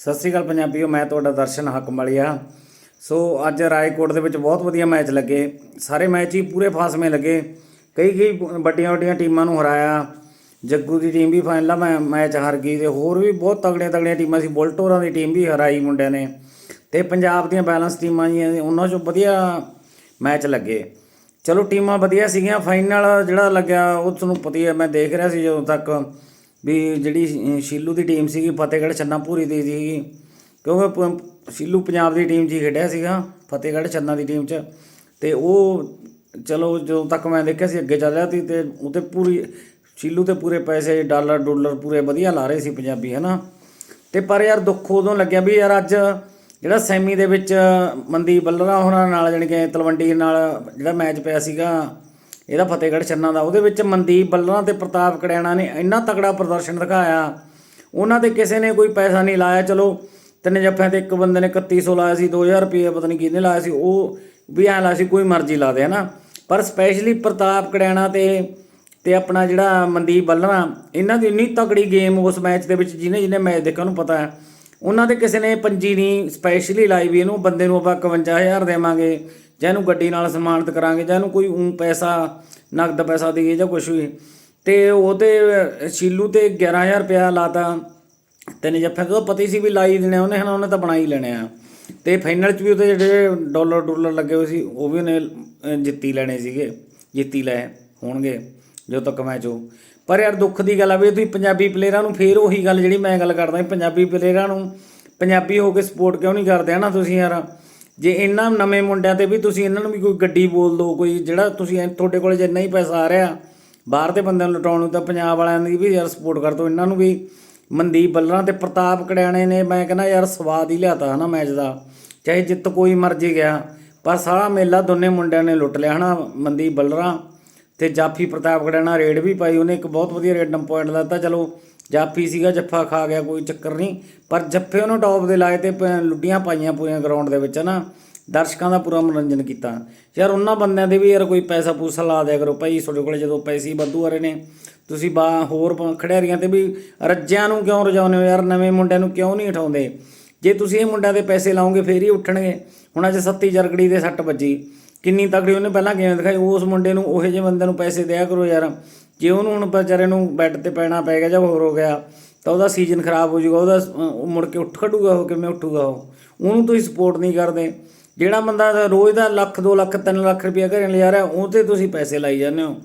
ਸਤਿ ਸ਼੍ਰੀ ਅਕਾਲ ਪੰਜਾਬੀਓ, ਮੈਂ ਤੁਹਾਡਾ ਦਰਸ਼ਨ ਹਕਮਲੀਆ। ਸੋ ਅੱਜ ਰਾਏਕੋਟ ਦੇ ਵਿੱਚ ਬਹੁਤ ਵਧੀਆ ਮੈਚ ਲੱਗੇ। ਸਾਰੇ ਮੈਚ ਹੀ ਪੂਰੇ ਫਾਸਮੇ ਲੱਗੇ। ਕਈ ਕਈ ਵੱਡੀਆਂ ਵੱਡੀਆਂ ਟੀਮਾਂ ਨੂੰ ਹਰਾਇਆ। ਜੱਗੂ ਦੀ ਟੀਮ ਵੀ ਫਾਈਨਲ ਮੈਂ ਮੈਚ ਹਾਰ ਗਈ ਤੇ ਹੋਰ ਵੀ ਬਹੁਤ ਤਗੜੀਆਂ ਤਗੜੀਆਂ ਟੀਮਾਂ ਸੀ। ਬੁਲਟੋਰਾਂ ਦੀ ਟੀਮ ਵੀ ਹਰਾਈ ਮੁੰਡਿਆਂ ਨੇ। ਤੇ ਪੰਜਾਬ ਦੀਆਂ ਬੈਲੈਂਸ ਟੀਮਾਂ ਜੀਆਂ ਉਹਨਾਂ 'ਚੋਂ ਵਧੀਆ ਮੈਚ ਲੱਗੇ। ਚਲੋ, ਟੀਮਾਂ ਵਧੀਆ ਸੀਗੀਆਂ। ਫਾਈਨਲ ਜਿਹੜਾ ਲੱਗਿਆ, ਉਹ ਤੁਹਾਨੂੰ ਪਤਾ ਹੀ ਹੈ, ਮੈਂ ਦੇਖ ਰਿਹਾ ਸੀ ਜਦੋਂ ਤੱਕ। ਵੀ ਜਿਹੜੀ ਅਹ, ਸ਼ੀਲੂ ਦੀ ਟੀਮ ਸੀਗੀ ਫਤਿਹਗੜ੍ਹ ਛੰਨਾ ਛੰਨਾਪੂਰੀ ਦੀ ਸੀਗੀ। ਕਿਉਂਕਿ ਪ- ਸ਼ੀਲੂ ਪੰਜਾਬ ਦੀ ਟੀਮ 'ਚ ਹੀ ਖੇਡਿਆ ਸੀਗਾ ਫਤਿਹਗੜ੍ਹ ਛੰਨਾ ਦੀ ਟੀਮ 'ਚ। ਤੇ ਉਹ ਚਲੋ ਜਦੋਂ ਤੱਕ ਮੈਂ ਦੇਖਿਆ ਸੀ ਅੱਗੇ ਚੱਲ ਰਿਹਾ ਸੀ ਤੇ ਉਤੇ ਪੂਰੀ ਸ਼ੀਲੂ ਤੇ ਪੂਰੇ ਪੈਸੇ ਡਾਲਰ ਡਾਲਰ ਪੂਰੇ ਵਧੀਆ ਲਾ ਰਹੇ ਸੀ ਪੰਜਾਬੀ ਹਨਾ। ਤੇ ਪਰ ਯਾਰ ਦੁੱਖ ਉਦੋਂ ਲੱਗਿਆ ਵੀ ਯਾਰ ਅੱਜ ਜਿਹੜਾ ਸੈਮੀ ਦੇ ਵਿੱਚ ਮਨਦੀਪ ਬੱਲਰਾ ਹੋਰਾਂ ਨਾਲ ਜਾਣੀ ਕਿ ਤਲਵੰਡੀ ਨਾਲ ਜਿਹੜਾ ਮੈਚ ਪਿਆ ਸੀਗਾ ਇਹਦਾ ਫਤਿਹਗੜ੍ਹ ਛੰਨਾ ਦਾ। ਉਹਦੇ ਵਿੱਚ ਮਨਦੀਪ ਬੱਲਰਾ ਤੇ ਪ੍ਰਤਾਪ ਕੜਿਆਣਾ ਨੇ ਇੰਨਾ ਤਕੜਾ ਪ੍ਰਦਰਸ਼ਨ ਦਿਖਾਇਆ। ਉਹਨਾਂ ਤੇ ਕਿਸੇ ਨੇ ਕੋਈ ਪੈਸਾ ਨਹੀਂ ਲਾਇਆ। ਚਲੋ, ਤਿੰਨ ਜੱਫਿਆਂ ਤੇ ਇੱਕ ਬੰਦੇ ਨੇ 3100 ਲਾਇਆ ਸੀ 2000 ਰੁਪਏ ਪਤਾ ਨਹੀਂ ਕਿਹਨੇ ਲਾਇਆ ਸੀ। ਉਹ ਵੀ ਐਂ ਲਾਇਆ ਸੀ, ਕੋਈ ਮਰਜ਼ੀ ਲਾ ਦੇ, ਹਨਾ। ਪਰ ਸਪੈਸ਼ਲੀ ਪ੍ਰਤਾਪ ਕੜਿਆਣਾ ਤੇ ਤੇ ਆਪਣਾ ਜਿਹੜਾ ਮਨਦੀਪ ਬੱਲਰਾ, ਇਹਨਾਂ ਦੀ ਇੰਨੀ ਤਕੜੀ ਗੇਮ ਉਸ ਮੈਚ ਦੇ ਵਿੱਚ ਜਿਹਨੇ ਜਿਹਨੇ ਮੈਚ ਦੇਖਿਆ, ਉਹਨੂੰ ਪਤਾ ਹੈ। ਉਹਨਾਂ ਦੇ ਕਿਸੇ ਨੇ ਪੰਜੀ ਨਹੀਂ ਸਪੈਸ਼ਲੀ ਲਾਈ ਵੀ ਇਹਨੂੰ, ਬੰਦੇ ਨੂੰ ਆਪਾਂ 51000 ਦੇਵਾਂਗੇ। ਜਾਂ ਇਹਨੂੰ ਗੱਡੀ ਨਾਲ ਸਨਮਾਨਿਤ ਕਰਾਂਗੇ ਜਾਂ ਇਹਨੂੰ ਕੋਈ ਊਂ ਪੈਸਾ ਨਗਦ ਪੈਸਾ ਦੇਈਏ ਜਾਂ ਕੁਝ ਵੀ। ਤੇ ਉਹਦੇ ਸ਼ੀਲੂ ਤੇ 11000 ਰੁਪਇਆ ਲਾਤਾ। ਤਿੰਨ ਜੱਫਿਆਂ ਤੋਂ ਪਤਾ ਹੀ ਸੀ ਵੀ ਲਾਈ ਦੇਣੇ ਉਹਨੇ ਹਨਾ ਉਹਨੇ ਤਾਂ ਬਣਾ ਹੀ ਲੈਣੇ ਆ। ਤੇ ਫਾਈਨਲ 'ਚ ਵੀ ਉਹਦੇ ਜਿਹੜੇ ਡਾਲਰ ਡਾਲਰ ਲੱਗੇ ਹੋਏ ਸੀ ਉਹ ਵੀ ਉਹਨੇ ਜਿੱਤੀ ਲੈਣੇ ਸੀਗੇ। ਜਿੱਤੀ ਲੈ ਹੋਣਗੇ ਜਦੋਂ ਤੱਕ ਮੈਚ ਹੋ ਪਰ ਯਾਰ ਦੁੱਖ ਦੀ ਗੱਲ ਆ ਵੀ ਤੁਸੀਂ ਪੰਜਾਬੀ ਪਲੇਅਰਾਂ ਨੂੰ ਫੇਰ ਉਹੀ ਗੱਲ ਜਿਹੜੀ ਮੈਂ ਗੱਲ ਕਰਦਾ ਸੀ, ਪੰਜਾਬੀ ਪਲੇਅਰਾਂ ਨੂੰ ਪੰਜਾਬੀ ਹੋ ਕੇ ਸਪੋਰਟ ਕਿਉਂ ਨਹੀਂ ਕਰਦੇ? ਹਨਾ ਤੁਸੀਂ ਯਾਰ। ਜੇ ਇਹਨਾਂ ਨਵੇਂ ਮੁੰਡਿਆਂ ਤੇ ਵੀ ਤੁਸੀਂ ਇਹਨਾਂ ਨੂੰ ਵੀ ਕੋਈ ਗੱਡੀ ਬੋਲ ਦਿਓ, ਕੋਈ ਜਿਹੜਾ ਤੁਸੀਂ ਤੁਹਾਡੇ ਕੋਲ ਜੇ ਨਹੀਂ ਪੈਸਾ ਆ ਰਿਹਾ, ਬਾਹਰ ਦੇ ਬੰਦਿਆਂ ਨੂੰ ਲਟਾਉਣ ਨੂੰ ਤਾਂ ਪੰਜਾਬ ਵਾਲਿਆਂ ਦੀ ਵੀ ਯਾਰ ਸਪੋਰਟ ਕਰ ਦਿਓ, ਇਹਨਾਂ ਨੂੰ ਵੀ। ਮਨਦੀਪ ਬੱਲਰਾਂ ਤੇ ਪ੍ਰਤਾਪ ਕੜਿਆਣੇ ਨੇ ਮੈਂ ਕਹਿੰਦਾ ਯਾਰ ਸਵਾਦ ਹੀ ਲਿਆਤਾ ਹਨਾ ਮੈਚ ਦਾ, ਚਾਹੇ ਜਿੱਤ ਕੋਈ ਮਰਜ਼ੀ ਗਿਆ, ਪਰ ਸਾਰਾ ਮੇਲਾ ਦੋਨੇ ਮੁੰਡਿਆਂ ਨੇ ਲੁੱਟ ਲਿਆ ਹਨਾ, ਮਨਦੀਪ ਬੱਲਰਾਂ ਤੇ ਜਾਫੀ ਪ੍ਰਤਾਪ ਕੜਿਆਣਾ, ਰੇਡ ਵੀ ਪਾਈ, ਉਹਨੇ ਇੱਕ ਬਹੁਤ ਵਧੀਆ ਰੇਡਮ ਪੁਆਇੰਟ ਦਿੱਤਾ, ਚਲੋ ਜਾਫੀ ਸੀਗਾ, ਜੱਫਾ ਖਾ ਗਿਆ, ਕੋਈ ਚੱਕਰ ਨਹੀਂ। ਪਰ ਜੱਫੇ ਉਹਨੂੰ ਟੌਪ ਦੇ ਲਾਏ ਤੇ ਪ- ਲੁੱਡੀਆਂ ਪਾਈਆਂ ਪੂਰੀਆਂ ਗਰਾਊਂਡ ਦੇ ਵਿੱਚ ਨਾ ਦਰਸ਼ਕਾਂ ਦਾ ਪੂਰਾ ਮਨੋਰੰਜਨ ਕੀਤਾ। ਯਾਰ, ਉਹਨਾਂ ਬੰਦਿਆਂ ਦੇ ਵੀ ਯਾਰ ਕੋਈ ਪੈਸਾ ਪੂਸਾ ਲਾ ਦਿਆ ਕਰੋ। ਭਾਈ, ਤੁਹਾਡੇ ਕੋਲੇ ਜਦੋਂ ਪੈਸੇ ਹੀ ਵਾਧੂ ਆ ਰਹੇ ਨੇ, ਤੁਸੀਂ ਬਾ ਹੋਰ ਖਿਡਾਰੀਆਂ ਤੇ ਵੀ ਰੱਜਿਆਂ ਨੂੰ ਕਿਉਂ ਰਜਾਉਂਦੇ ਹੋ? ਯਾਰ, ਨਵੇਂ ਮੁੰਡਿਆਂ ਨੂੰ ਕਿਉਂ ਨਹੀਂ ਉਠਾਉਂਦੇ? ਜੇ ਤੁਸੀਂ ਇਹ ਮੁੰਡਿਆਂ ਦੇ ਪੈਸੇ ਲਾਓਗੇ, ਫੇਰ ਹੀ ਉੱਠਣਗੇ। ਹੁਣ ਅੱਜ ਸੱਤੀ ਜਰਗੜੀ ਦੇ ਸੱਟ ਵੱਜੀ। ਕਿੰਨੀ ਤਕੜੀ ਉਹਨੇ ਪਹਿਲਾਂ ਗੇਮ ਦਿਖਾਈ? ਉਸ ਮੁੰਡੇ ਨੂੰ, ਉਹੋ ਜਿਹੇ ਬੰਦੇ ਨੂੰ ਪੈਸੇ ਦਿਆ ਕਰੋ ਯਾਰ। ਜੇ ਉਹਨੂੰ ਹੁਣ ਵਿਚਾਰੇ ਨੂੰ ਬੈੱਡ ਤੇ ਪੈਣਾ ਪੈ ਗਿਆ ਜਾਂ ਹੋਰ ਹੋ ਗਿਆ, ਤਾਂ ਉਹਦਾ ਸੀਜ਼ਨ ਖਰਾਬ ਹੋ ਜਾਊਗਾ, ਉਹਦਾ ਮੁੜ ਕੇ ਉੱਠ ਖੜੂਗਾ ਉਹ, ਕਿਵੇਂ ਉੱਠੂਗਾ ਉਹ? ਉਹਨੂੰ ਤੁਸੀਂ ਸਪੋਰਟ ਨਹੀਂ ਕਰਦੇ। ਜਿਹੜਾ ਬੰਦਾ ਰੋਜ਼ ਦਾ ਲੱਖ 2 ਲੱਖ 3 ਲੱਖ ਰੁਪਇਆ ਘਰੇ ਲਿਆ ਰਿਹਾ, ਉਹ ਤੇ ਤੁਸੀਂ ਪੈਸੇ ਲਾਈ ਜਾਂਦੇ ਹੋ।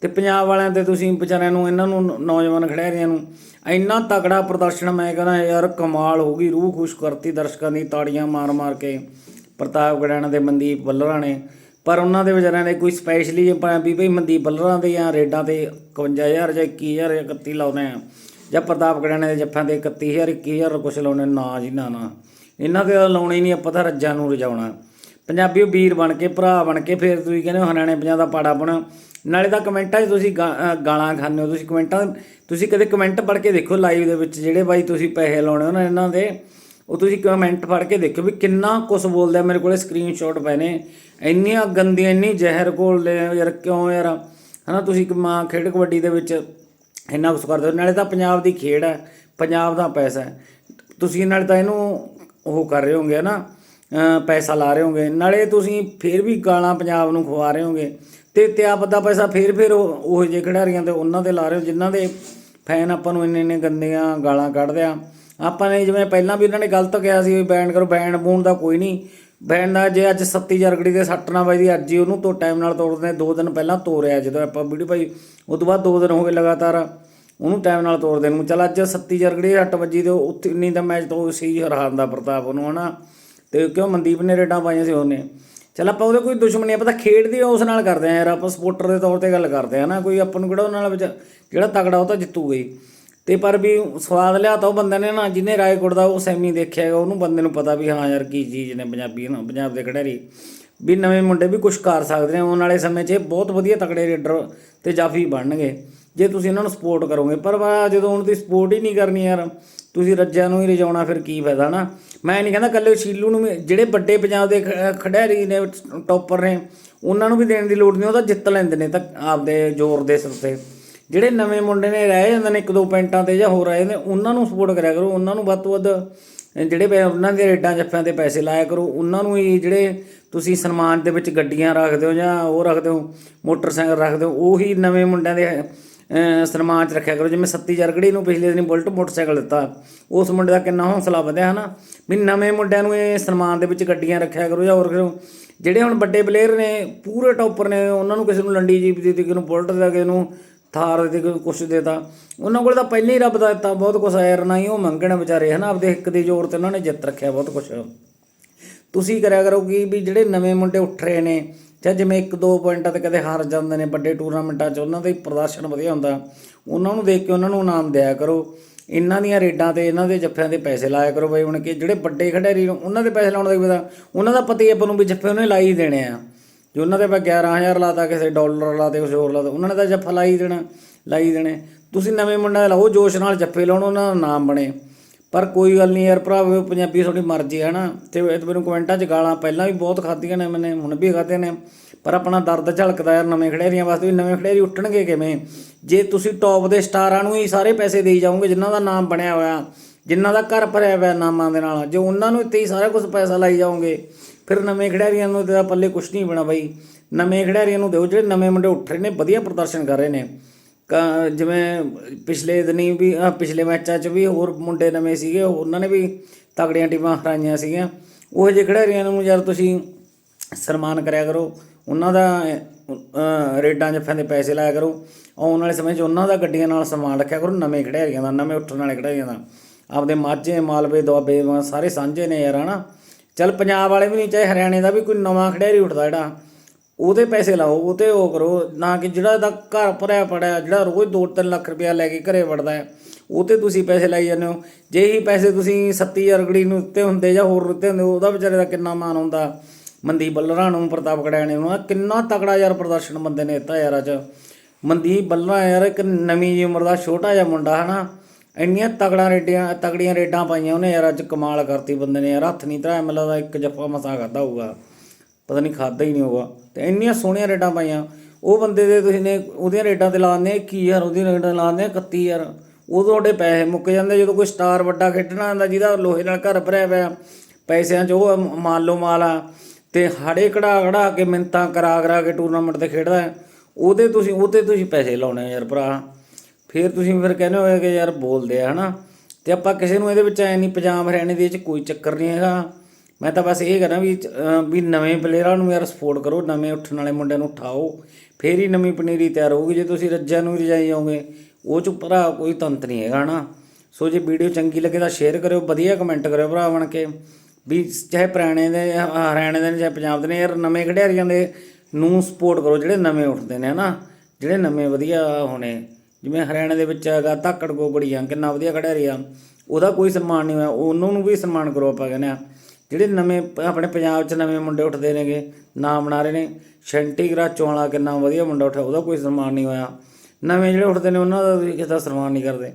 ਤੇ ਪੰਜਾਬ ਵਾਲਿਆਂ ਤੇ ਤੁਸੀਂ ਵਿਚਾਰਿਆਂ ਨੂੰ, ਇਹਨਾਂ ਨੂੰ ਨੌਜਵਾਨ ਖਿਡਾਰੀਆਂ ਨੂੰ, ਇੰਨਾ ਤਕੜਾ ਪ੍ਰਦਰਸ਼ਨ ਮੈਂ ਕਹਿੰਦਾ ਯਾਰ ਕਮਾਲ ਹੋ ਗਈ, ਰੂਹ ਖੁਸ਼ ਕਰਤੀ ਦਰਸ਼ਕਾਂ ਦੀ ਤਾੜੀਆਂ ਮਾਰ ਮਾਰ ਕੇ। ਪ੍ਰਤਾਪ ਗੜਾਣਾ ਦੇ ਮਨਦੀਪ ਬੱਲਰਾਂ ਨੇ ਪਰ ਉਹਨਾਂ ਦੇ ਵਿਚਾਰਿਆਂ ਨੇ ਕੋਈ ਸਪੈਸ਼ਲੀ ਵੀ ਭਈ ਮਨਦੀਪ ਬੱਲਰਾਂ ਦੇ ਜਾਂ ਰੇਡਾਂ ਤੇ 51000 ਜਾਂ 21000 ਜਾਂ 31 ਲਾਉਨੇ ਆ। ਜਾਂ ਪ੍ਰਤਾਪ ਗੜਾਣੇ ਦੇ ਜੱਫਾਂ ਤੇ 31000 21000 ਕੁਛ ਲਾਉਣੇ, ਨਾ ਜੀ, ਨਾ ਨਾ। ਇਹਨਾਂ ਦੇ ਲਾਉਣੇ ਨਹੀਂ, ਆਪਾਂ ਤਾਂ ਰੱਜਾਂ ਨੂੰ ਰਜਾਉਣਾ। ਪੰਜਾਬੀਓ ਵੀਰ ਬਣ ਕੇ, ਭਰਾ ਬਣ ਕੇ ਫਿਰ ਤੁਸੀਂ ਕਹਿੰਦੇ ਹੋ ਹਰਿਆਣੇ ਪੰਜਾਬ ਦਾ ਪਾੜਾ ਬਣਾ। ਨਾਲੇ ਤਾਂ ਕਮੈਂਟਾਂ 'ਚ ਤੁਸੀਂ ਗਾ- ਗਾਲਾਂ ਖਾਂਦੇ ਹੋ। ਤੁਸੀਂ ਕਮੈਂਟਾਂ, ਤੁਸੀਂ ਕਦੇ ਕਮੈਂਟ ਪੜ੍ਹ ਕੇ ਦੇਖੋ ਲਾਈਵ ਦੇ ਵਿੱਚ ਜਿਹੜੇ ਬਾਈ ਤੁਸੀਂ ਪੈਸੇ ਲਾਉਣੇ ਹੋ ਨਾ ਇਹਨਾਂ ਦੇ। ਉਹ ਤੁਸੀਂ ਕਮੈਂਟ ਪੜ੍ਹ ਕੇ ਦੇਖੋ ਵੀ ਕਿੰਨਾ ਕੁਝ ਬੋਲਦਾ ਮੇਰੇ ਕੋਲੇ ਸਕਰੀਨਸ਼ਾਟ ਪਏ ਨੇ। ਇੰਨੀਆਂ ਗੰਦੀਆਂ, ਇੰਨੀ ਜ਼ਹਿਰ ਘੋਲਦੇ ਯਾਰ, ਕਿਉਂ ਯਾਰ? ਹਨਾ, ਤੁਸੀਂ ਮਾਂ ਖੇਡ ਕਬੱਡੀ ਦੇ ਵਿੱਚ ਇੰਨਾ ਕੁਝ ਕਰਦੇ ਹੋ। ਨਾਲੇ ਤਾਂ ਪੰਜਾਬ ਦੀ ਖੇਡ ਹੈ, ਪੰਜਾਬ ਦਾ ਪੈਸਾ ਹੈ। ਤੁਸੀਂ ਨਾਲੇ ਤਾਂ ਇਹਨੂੰ ਉਹ ਕਰ ਰਹੇ ਹੋਗੇ ਨਾ ਪੈਸਾ ਲਾ ਰਹੇ ਹੋਗੇ। ਨਾਲੇ ਤੁਸੀਂ ਫਿਰ ਵੀ ਗਾਲਾਂ ਪੰਜਾਬ ਨੂੰ ਖਵਾ ਰਹੇ ਹੋਗੇ। ਤੇ ਤੇ ਆਪ ਦਾ ਪੈਸਾ ਫਿਰ ਫਿਰ ਉਹ ਉਹ ਜਿਹੇ ਖਿਡਾਰੀਆਂ ਤੇ ਉਹਨਾਂ ਦੇ ਲਾ ਰਹੇ ਹੋ, ਜਿਨ੍ਹਾਂ ਦੇ ਫੈਨ ਆਪਾਂ ਨੂੰ ਇੰਨੇ ਇੰਨੇ ਗੰਦੀਆਂ ਗਾਲਾਂ ਕੱਢਦੇ ਆ। ਆਪਾਂ ਨੇ ਜਿਵੇਂ ਪਹਿਲਾਂ ਵੀ ਇਹਨਾਂ ਨੇ ਗਲਤ ਕਿਹਾ ਸੀ ਵੀ ਬੈਨ ਕਰੋ, ਬੈਨ ਬੂਨ ਦਾ ਕੋਈ ਨਹੀਂ। ਬੈਨ ਦਾ ਜੇ ਅੱਜ ਸੱਤੀ ਜਰਗੜੀ ਦੇ ਸੱਟ ਨਾ ਵੱਜਦੀ, ਅੱਜ ਹੀ ਉਹਨੂੰ ਤੋਂ ਟਾਈਮ ਨਾਲ ਤੋੜਦੇ ਦੋ ਦਿਨ ਪਹਿਲਾਂ ਤੋੜਿਆ ਜਦੋਂ ਆਪਾਂ ਵੀਡੀਓ ਭਾਈ ਉਸ ਤੋਂ ਬਾਅਦ ਦੋ ਦਿਨ ਹੋ ਗਏ ਲਗਾਤਾਰ ਉਹਨੂੰ ਟਾਈਮ ਨਾਲ ਤੋੜਦੇ ਨੂੰ। ਚਲ ਅੱਜ ਸੱਤੀ ਜਰਗੜੀ ਦੇ 8 ਵਜੇ ਤੇ ਉੱਥੇ ਨਹੀਂ ਦਾ ਮੈਚ ਤੋਂ ਸੀ ਹਰਾਉਂਦਾ ਪ੍ਰਤਾਪ ਉਹਨੂੰ, ਹਨਾ? ਤੇ ਕਿਉਂ ਮਨਦੀਪ ਨੇ ਰੇਡਾਂ ਪਾਈਆਂ ਸੀ ਉਹਨੇ। ਚਲ ਆਪਾਂ ਉਹਦੇ ਕੋਈ ਦੁਸ਼ਮਣੀ, ਆਪਾਂ ਤਾਂ ਖੇਡਦੇ ਆ ਉਸ ਨਾਲ ਕਰਦੇ ਆ ਯਾਰ, ਆਪਾਂ ਸਪੋਰਟਰ ਦੇ ਤੌਰ ਤੇ ਗੱਲ ਕਰਦੇ ਆ ਨਾ ਕੋਈ ਆਪਾਂ ਨੂੰ ਕਿਹੜਾ ਉਹਨਾਂ ਨਾਲ ਵਿੱਚ ਜਿਹੜਾ ਤਗੜਾ ਉਹ ਤਾਂ ਜਿੱਤੂਗਾ ਹੀ। ਤੇ ਪਰ ਵੀ ਸਵਾਦ ਲਿਆ ਤਾਂ ਉਹ ਬੰਦੇ ਨੇ ਨਾ, ਜਿਹਨੇ ਰਾਏਕੋਟ ਦਾ ਉਹ ਸੈਮੀ ਦੇਖਿਆ ਹੈਗਾ, ਉਹਨੂੰ ਬੰਦੇ ਨੂੰ ਪਤਾ ਵੀ ਹਾਂ ਯਾਰ ਕੀ ਚੀਜ਼ ਨੇ ਪੰਜਾਬੀ ਨਾ, ਪੰਜਾਬ ਦੇ ਖਿਡਾਰੀ। ਵੀ ਨਵੇਂ ਮੁੰਡੇ ਵੀ ਕੁਝ ਕਰ ਸਕਦੇ ਨੇ, ਆਉਣ ਵਾਲੇ ਸਮੇਂ 'ਚ ਇਹ ਬਹੁਤ ਵਧੀਆ ਤਕੜੇ ਰੇਡਰ ਤੇ ਜਾਫੀ ਬਣਨਗੇ। ਜੇ ਤੁਸੀਂ ਇਹਨਾਂ ਨੂੰ ਸਪੋਰਟ ਕਰੋਗੇ, ਪਰ ਜਦੋਂ ਹੁਣ ਦੀ ਸਪੋਰਟ ਹੀ ਨਹੀਂ ਕਰਨੀ ਯਾਰ, ਤੁਸੀਂ ਰੱਜਿਆਂ ਨੂੰ ਹੀ ਰਜਾਉਣਾ ਫਿਰ ਕੀ ਫਾਇਦਾ ਨਾ? ਮੈਂ ਨਹੀਂ ਕਹਿੰਦਾ ਕੱਲੇ ਸ਼ੀਲੂ ਨੂੰ ਵੀ- ਜਿਹੜੇ ਵੱਡੇ ਪੰਜਾਬ ਦੇ ਖ- ਖਿਡਾਰੀ ਨੇ, ਟੌਪਰ ਨੇ, ਉਹਨਾਂ ਨੂੰ ਵੀ ਦੇਣ ਦੀ ਲੋੜ ਨਹੀਂ, ਉਹ ਤਾਂ ਜਿੱਤ ਲੈਂਦੇ ਨੇ ਤਾਂ ਆਪਦੇ ਜ਼ੋਰ ਦੇ ਸਿਰ ਤੇ। ਜਿਹੜੇ ਨਵੇਂ ਮੁੰਡੇ ਨੇ ਰਹਿ ਜਾਂਦੇ ਨੇ, ਇੱਕ ਦੋ ਪੈਂਟਾਂ ਤੇ ਜਾਂ ਹੋਰ ਆਏ ਨੇ ਉਹਨਾਂ ਨੂੰ ਸਪੋਰਟ ਕਰਿਆ ਕਰੋ, ਉਹਨਾਂ ਨੂੰ ਵੱਧ ਤੋਂ ਵੱਧ ਜਿਹੜੇ ਪੈ- ਉਹਨਾਂ ਦੇ ਰੇਡਾਂ, ਜੱਫਿਆਂ ਤੇ ਪੈਸੇ ਲਾਇਆ ਕਰੋ, ਉਹਨਾਂ ਨੂੰ ਹੀ ਜਿਹੜੇ ਤੁਸੀਂ ਸਨਮਾਨ ਦੇ ਵਿੱਚ ਗੱਡੀਆਂ ਰੱਖਦੇ ਹੋ ਜਾਂ ਉਹ ਰੱਖਦੇ ਹੋ, ਮੋਟਰਸਾਈਕਲ ਰੱਖਦੇ ਹੋ, ਉਹੀ ਨਵੇਂ ਮੁੰਡਿਆਂ ਦੇ ਸਨਮਾਨ ਚ ਰੱਖਿਆ ਕਰੋ। ਜਿਵੇਂ ਸੱਤੀ ਜਰਗੜੀ ਨੂੰ ਪਿਛਲੇ ਦਿਨੀ ਬੁਲਟ ਮੋਟਰਸਾਈਕਲ ਦਿੱਤਾ, ਉਸ ਮੁੰਡੇ ਦਾ ਕਿੰਨਾ ਹੌਸਲਾ ਵਧਿਆ, ਹਨਾ? ਵੀ ਨਵੇਂ ਮੁੰਡਿਆਂ ਨੂੰ ਇਹ ਸਨਮਾਨ ਦੇ ਵਿੱਚ ਗੱਡੀਆਂ ਰੱਖਿਆ ਕਰੋ ਜਾਂ ਹੋਰ ਕਰੋ। ਜਿਹੜੇ ਹੁਣ ਵੱਡੇ ਪਲੇਅਰ ਨੇ, ਪੂਰੇ ਟੌਪਰ ਨੇ, ਉਹਨਾਂ ਨੂੰ ਕਿਸੇ ਨੂੰ ਲੰਡੀ ਜੀਪ ਦਿੱਤੀ ਕਿਸੇ ਨੂੰ ਬੁਲਟ ਦਾ, ਕਿਸੇ ਨੂੰ ਥਾਰ ਦਿੱਤੀ ਕੁਛ ਦੇਤਾ ਉਹਨਾਂ ਕੋਲ ਤਾਂ ਪਹਿਲਾਂ ਹੀ ਰੱਬ ਦਾ ਦਿੱਤਾ, ਬਹੁਤ ਕੁਛ ਆਇਆ ਨਾ ਹੀ ਉਹ ਮੰਗਣ ਵਿਚਾਰੇ ਹਨਾ, ਆਪਦੇ ਹਿੱਕ ਦੇ ਜ਼ੋਰ ਤੇ ਉਹਨਾਂ ਨੇ ਜਿੱਤ ਰੱਖਿਆ ਬਹੁਤ ਕੁਛ। ਤੁਸੀਂ ਕਰਿਆ ਕਰੋ ਕਿ ਵੀ ਜਿਹੜੇ ਨਵੇਂ ਮੁੰਡੇ ਉੱਠ ਰਹੇ ਨੇ, ਜਾਂ ਜਿਵੇਂ ਇੱਕ ਦੋ ਪੁਆਇੰਟਾਂ ਤੇ ਕਦੇ ਹਾਰ ਜਾਂਦੇ ਨੇ ਵੱਡੇ ਟੂਰਨਾਮੈਂਟਾਂ 'ਚ, ਉਹਨਾਂ ਦਾ ਹੀ ਪ੍ਰਦਰਸ਼ਨ ਵਧੀਆ ਹੁੰਦਾ, ਉਹਨਾਂ ਨੂੰ ਦੇਖ ਕੇ ਉਹਨਾਂ ਨੂੰ ਇਨਾਮ ਦਿਆ ਕਰੋ। ਇਹਨਾਂ ਦੀਆਂ ਰੇਡਾਂ ਤੇ, ਇਹਨਾਂ ਦੇ ਜੱਫਿਆਂ ਦੇ ਪੈਸੇ ਲਾਇਆ ਕਰੋ ਬਈ ਹੁਣ ਕਿ ਜਿਹੜੇ ਵੱਡੇ ਖਿਡਾਰੀ ਉਹਨਾਂ ਦੇ ਪੈਸੇ ਲਾਉਣ ਦਾ ਕੀ ਪਤਾ, ਉਹਨਾਂ ਦਾ ਪਤਾ ਹੀ ਆਪਾਂ ਨੂੰ ਵੀ ਜੱਫੇ ਉਹਨੇ ਲਾਈ ਦੇਣੇ ਆ। ਜੇ ਉਹਨਾਂ ਦੇ ਆਪਾਂ 11000 ਲਾਤਾ, ਕਿਸੇ ਡਾਲਰ ਲਾਤੇ, ਕਿਸੇ ਹੋਰ ਲਾਤਾ, ਉਹਨਾਂ ਨੇ ਤਾਂ ਜੱਫਾ ਲਾਈ ਦੇਣਾ, ਲਾਈ ਦੇਣੇ। ਤੁਸੀਂ ਨਵੇਂ ਮੁੰਡਿਆਂ ਲਾਓ, ਜੋਸ਼ ਨਾਲ ਜੱਫੇ ਲਾਉਣ, ਉਹਨਾਂ ਦਾ ਨਾਮ ਬਣੇ। ਪਰ ਕੋਈ ਗੱਲ ਨਹੀਂ ਯਾਰ ਭਰਾਵੋ ਪੰਜਾਬੀ ਤੁਹਾਡੀ ਮਰਜ਼ੀ ਹੈ ਨਾ। ਤੇ ਮੈਨੂੰ ਕਮੈਂਟਾਂ 'ਚ ਗਾਲਾਂ ਪਹਿਲਾਂ ਵੀ ਬਹੁਤ ਖਾਧੀਆਂ ਨੇ ਮੈਨੇ, ਹੁਣ ਵੀ ਖਾਧੇ ਨੇ। ਪਰ ਆਪਣਾ ਦਰਦ ਝਲਕਦਾ ਯਾਰ ਨਵੇਂ ਖਿਡਾਰੀਆਂ ਵਾਸਤੇ ਵੀ, ਨਵੇਂ ਖਿਡਾਰੀ ਉੱਠਣਗੇ ਕਿਵੇਂ? ਜੇ ਤੁਸੀਂ ਟੌਪ ਦੇ ਸਟਾਰਾਂ ਨੂੰ ਹੀ ਸਾਰੇ ਪੈਸੇ ਦੇਈ ਜਾਓਗੇ, ਜਿਨ੍ਹਾਂ ਦਾ ਨਾਮ ਬਣਿਆ ਹੋਇਆ, ਜਿਨ੍ਹਾਂ ਦਾ ਘਰ ਭਰਿਆ ਹੋਇਆ ਨਾਮਾਂ ਦੇ ਨਾਲ, ਜੇ ਉਹਨਾਂ ਨੂੰ ਇੱਥੇ ਹੀ ਸਾਰਾ ਕੁਝ ਪੈਸਾ ਲਾਈ ਜਾਓਗੇ ਫਿਰ ਨਵੇਂ ਖਿਡਾਰੀਆਂ ਨੂੰ ਤਾਂ ਪੱਲੇ ਕੁਝ ਨਹੀਂ ਬਣਾ ਬਾਈ। ਨਵੇਂ ਖਿਡਾਰੀਆਂ ਨੂੰ ਦਿਓ ਜਿਹੜੇ ਨਵੇਂ ਮੁੰਡੇ ਉੱਠ ਰਹੇ ਨੇ ਵਧੀਆ ਪ੍ਰਦਰਸ਼ਨ ਕਰ ਰਹੇ ਨੇ। ਕ- ਜਿਵੇਂ ਪਿਛਲੇ ਦਿਨੀ ਵੀ ਪਿਛਲੇ ਮੈਚਾਂ 'ਚ ਵੀ ਹੋਰ ਮੁੰਡੇ ਨਵੇਂ ਸੀਗੇ ਉਹਨਾਂ ਨੇ ਵੀ ਤਗੜੀਆਂ ਟੀਮਾਂ ਹਰਾਈਆਂ ਸੀਗੀਆਂ। ਉਹ ਜਿਹੇ ਖਿਡਾਰੀਆਂ ਨੂੰ ਯਾਰ ਤੁਸੀਂ ਸਨਮਾਨ ਕਰਿਆ ਕਰੋ ਉਹਨਾਂ ਦਾ ਅਹ, ਰੇਡਾਂ ਜੱਫਿਆਂ ਦੇ ਪੈਸੇ ਲਾਇਆ ਕਰੋ ਆਉਣ ਵਾਲੇ ਸਮੇਂ 'ਚ ਉਹਨਾਂ ਦਾ ਗੱਡੀਆਂ ਨਾਲ ਸਨਮਾਨ ਰੱਖਿਆ ਕਰੋ ਨਵੇਂ ਖਿਡਾਰੀਆਂ ਦਾ ਨਵੇਂ ਉੱਠਣ ਵਾਲੇ ਖਿਡਾਰੀਆਂ ਦਾ। ਆਪਦੇ ਮਾਝੇ ਮਾਲਵੇ ਦੁਆਬੇ ਸਾਰੇ ਸਾਂਝੇ ਨੇ ਯਾਰ ਹਨਾ? ਚੱਲ ਪੰਜਾਬ ਵਾਲੇ ਵੀ ਨਹੀਂ, ਚਾਹੇ ਹਰਿਆਣੇ ਦਾ ਵੀ ਕੋਈ ਨਵਾਂ ਖਿਡਾਰੀ ਉੱਠਦਾ ਜਿਹੜਾ, ਉਹਦੇ ਪੈਸੇ ਲਾਓ ਉਹ ਤੇ ਉਹ ਕਰੋ, ਨਾ ਕਿ ਜਿਹੜਾ ਦਾ ਘਰ ਭਰਿਆ ਪੜਿਆ, ਜਿਹੜਾ ਰੋਜ਼ 2-3 ਲੱਖ ਰੁਪਇਆ ਲੈ ਕੇ ਘਰੇ ਵੜਦਾ ਹੈ ਉਹ ਤੇ ਤੁਸੀਂ ਪੈਸੇ ਲਾਈ ਜਾਂਦੇ ਹੋ। ਜੇ ਹੀ ਪੈਸੇ ਤੁਸੀਂ ਸੱਤੀ ਅਰਗੜੀ ਨੂੰ ਉੱਤੇ ਹੁੰਦੇ ਜਾਂ ਹੋਰ ਉੱਤੇ ਹੁੰਦੇ, ਉਹਦਾ ਵਿਚਾਰੇ ਦਾ ਕਿੰਨਾ ਮਾਨ ਹੁੰਦਾ? ਮਨਦੀਪ ਬੱਲਰਾਂ ਨੂੰ, ਪ੍ਰਤਾਪ ਕੜਿਆਣੇ ਨੂੰ, ਆਹ ਕਿੰਨਾ ਤਕੜਾ ਯਾਰ ਪ੍ਰਦਰਸ਼ਨ ਬੰਦੇ ਨੇ ਦਿੱਤਾ ਯਾਰ ਅੱਜ। ਮਨਦੀਪ ਬੱਲਰਾਂ ਯਾਰ ਇੱਕ ਨਵੀਂ ਉਮਰ ਦਾ ਛੋਟਾ ਜਿਹਾ ਮੁੰਡਾ, ਹਨਾ? ਇੰਨੀਆਂ ਤਗੜਾਂ ਰੇਡਾਂ ਤਗੜੀਆਂ ਰੇਡਾਂ ਪਾਈਆਂ ਉਹਨੇ ਯਾਰ, ਅੱਜ ਕਮਾਲ ਕਰਤੀ ਬੰਦੇ ਨੇ ਯਾਰ, ਹੱਥ ਨਹੀਂ ਧਰਾਇਆ ਮੈਨੂੰ ਲੱਗਦਾ ਇੱਕ ਜੱਫਾ ਮਸਾ ਖਾਦਾ ਹੋਊਗਾ। ਪਤਾ ਨਹੀਂ ਖਾਦਾ ਹੀ ਨਹੀਂ ਹੋਊਗਾ। ਤੇ ਇੰਨੀਆਂ ਸੋਹਣੀਆਂ ਰੇਡਾਂ ਪਾਈਆਂ। ਉਹ ਬੰਦੇ ਦੇ ਤੁਸੀਂ ਨੇ ਉਹਦੀਆਂ ਰੇਡਾਂ ਤੇ ਲਾਉਂਦੇ 21000 ਉਹਦੀਆਂ ਰੇਡਾਂ ਲਾਉਂਦੇ 31000 ਉਹ ਤੁਹਾਡੇ ਪੈਸੇ ਮੁੱਕ ਜਾਂਦੇ, ਜਦੋਂ ਕੋਈ ਸਟਾਰ ਵੱਡਾ ਖੇਡਣਾ ਹੁੰਦਾ ਜਿਹਦਾ ਲੋਹੇ ਨਾਲ ਘਰ ਭਰਿਆ ਪਿਆ, ਪੈਸਿਆਂ 'ਚ ਉਹ ਮੰਨ ਲਓ ਮਾਲ ਆ, ਤੇ ਹਾੜੇ ਕਢਾ ਕਢਾ ਕੇ ਮਿੰਤਾਂ ਕਰਾ ਕਰਾ ਕੇ ਟੂਰਨਾਮੈਂਟ ਤੇ ਖੇਡਦਾ ਉਹਦੇ ਤੁਸੀਂ ਉਹਤੇ ਤੁਸੀਂ ਪੈਸੇ ਲਾਉਣੇ ਆ ਯਾਰ ਭਰਾ। ਫਿਰ ਤੁਸੀਂ ਫਿਰ ਕਹਿੰਦੇ ਹੋਏ ਕਿ ਯਾਰ ਬੋਲਦੇ ਆ, ਹਨਾ? ਤੇ ਆਪਾਂ ਕਿਸੇ ਨੂੰ ਇਹਦੇ ਵਿੱਚ ਐ ਨਹੀਂ ਪੰਜਾਬ ਹਰਿਆਣੇ ਦੇ ਵਿੱਚ ਕੋਈ ਚੱਕਰ ਨਹੀਂ ਹੈਗਾ। ਮੈਂ ਤਾਂ ਬਸ ਇਹ ਕਰਾਂ ਵੀ ਵੀ ਨਵੇਂ ਪਲੇਅਰਾਂ ਨੂੰ ਯਾਰ ਸਪੋਰਟ ਕਰੋ, ਨਵੇਂ ਉੱਠਣ ਵਾਲੇ ਮੁੰਡਿਆਂ ਨੂੰ ਉਠਾਓ। ਫੇਰ ਹੀ ਨਵੀਂ ਪਨੀਰੀ ਤਿਆਰ ਹੋਊਗੀ, ਜੇ ਤੁਸੀਂ ਰੱਜਿਆਂ ਨੂੰ ਰਜਾਈ ਜਾਓਗੇ ਉਹ ਚ ਭਰਾ ਕੋਈ ਤੰਤ ਨਹੀਂ ਹੈਗਾ, ਹਨਾ? ਸੋ ਜੇ ਵੀਡੀਓ ਚੰਗੀ ਲੱਗੇ ਤਾਂ ਸ਼ੇਅਰ ਕਰਿਓ, ਵਧੀਆ ਕਮੈਂਟ ਕਰਿਓ ਭਰਾ ਬਣ ਕੇ। ਵੀ ਚਾਹੇ ਪੁਰਾਣੇ ਦੇ, ਹਰਿਆਣੇ ਦੇ ਨੇ ਚਾਹੇ ਪੰਜਾਬ ਦੇ ਨੇ, ਯਾਰ ਨਵੇਂ ਖਿਡਾਰੀਆਂ ਦੇ ਨੂੰ ਸਪੋਰਟ ਕਰੋ ਜਿਹੜੇ ਨਵੇਂ ਉੱਠਦੇ ਨੇ, ਹਨਾ? ਜਿਹੜੇ ਨਵੇਂ ਵਧੀਆ ਹੋਣੇ। ਜਿਵੇਂ ਹਰਿਆਣੇ ਦੇ ਵਿੱਚ ਹੈਗਾ, ਧਾਕੜ ਗੋਗੜੀਆਂ ਕਿੰਨਾ ਵਧੀਆ ਖਿਡਾਰੀ ਆ ਉਹਦਾ ਕੋਈ ਸਨਮਾਨ ਨਹੀਂ ਹੋਇਆ, ਉਹਨਾਂ ਨੂੰ ਵੀ ਸਨਮਾਨ ਕਰੋ ਆਪਾਂ ਕਹਿੰਦੇ ਆ। ਜਿਹੜੇ ਨਵੇਂ ਆਪਣੇ ਪੰਜਾਬ 'ਚ ਨਵੇਂ ਮੁੰਡੇ ਉੱਠਦੇ ਨੇਗੇ, ਨਾਮ ਬਣਾ ਰਹੇ ਨੇ, ਸ਼ੈਂਟੀ ਚੋਲਾ ਕਿੰਨਾ ਵਧੀਆ ਮੁੰਡਾ ਉੱਠਿਆ, ਉਹਦਾ ਕੋਈ ਸਨਮਾਨ ਨਹੀਂ ਹੋਇਆ। ਨਵੇਂ ਜਿਹੜੇ ਉੱਠਦੇ ਨੇ, ਉਹਨਾਂ ਦਾ ਵੀ ਕਿਸੇ ਦਾ ਸਨਮਾਨ ਨਹੀਂ ਕਰਦੇ।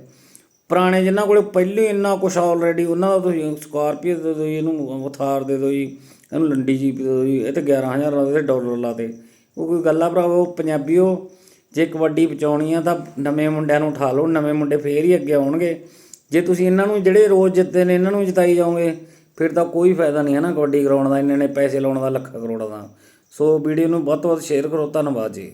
ਪੁਰਾਣੇ ਜਿਨ੍ਹਾਂ ਕੋਲੇ ਪਹਿਲੇ ਇੰਨਾ ਕੁਛ ਆਲਰੇਡੀ ਉਹਨਾਂ ਦਾ ਤੁਸੀਂ ਸਕਾਰਪੀਓ ਦੇ ਦਿਓ ਜੀ, ਇਹਨੂੰ ਥਾਰ ਦੇ ਦਿਓ ਜੀ, ਇਹਨੂੰ ਲੰਡੀ ਜੀਪ ਦੇ ਦਿਓ ਜੀ, ਇਹ ਤੇ 11000 ਲਾਦੇ ਤੇ ਡਾਲਰ ਲਾਤੇ। ਉਹ ਕੋਈ ਗੱਲ ਆ ਭਰਾਵੋ, ਪੰਜਾਬੀਓ ਜੇ ਕਬੱਡੀ ਬਚਾਉਣੀ ਆ ਤਾਂ ਨਵੇਂ ਮੁੰਡਿਆਂ ਨੂੰ ਉਠਾ ਲਓ, ਨਵੇਂ ਮੁੰਡੇ ਫੇਰ ਹੀ ਅੱਗੇ ਆਉਣਗੇ। ਜੇ ਤੁਸੀਂ ਇਹਨਾਂ ਨੂੰ ਜਿਹੜੇ ਰੋਜ਼ ਜਿੱਤੇ ਨੇ, ਇਹਨਾਂ ਨੂੰ ਜਿਤਾਈ ਜਾਓਗੇ, ਫਿਰ ਤਾਂ ਕੋਈ ਫਾਇਦਾ ਨਹੀਂ ਹੈ ਨਾ ਕਬੱਡੀ ਗਰਾਊਂਡ ਦਾ ਇੰਨੇ ਨੇ ਪੈਸੇ ਲਾਉਣ ਦਾ, ਲੱਖਾਂ ਕਰੋੜਾਂ ਦਾ। ਸੋ ਵੀਡੀਓ ਨੂੰ ਵੱਧ ਤੋਂ ਵੱਧ ਸ਼ੇਅਰ ਕਰੋ, ਧੰਨਵਾਦ ਜੀ।